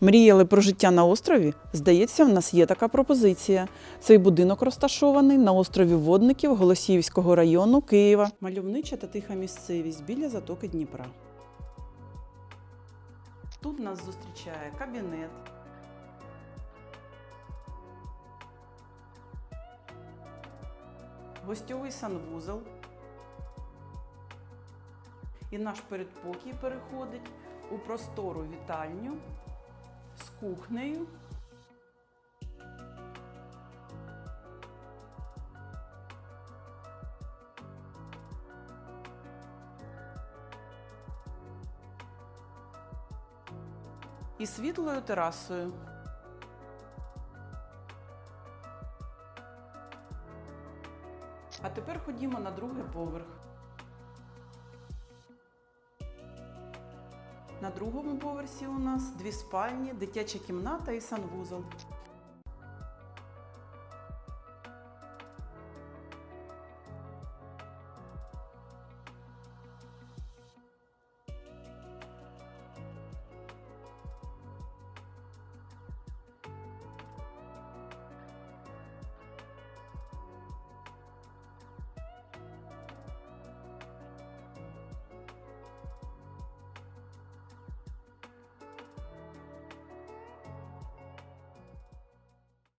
Мріяли про життя на острові? Здається, в нас є така пропозиція. Цей будинок розташований на острові Водників Голосіївського району Києва. Мальовнича та тиха місцевість біля затоки Дніпра. Тут нас зустрічає кабінет. Гостьовий санвузол. І наш передпокій переходить у простору вітальню кухнею. І світлою терасою. А тепер ходімо на другий поверх. На другому поверсі у нас дві спальні, дитяча кімната і санвузол.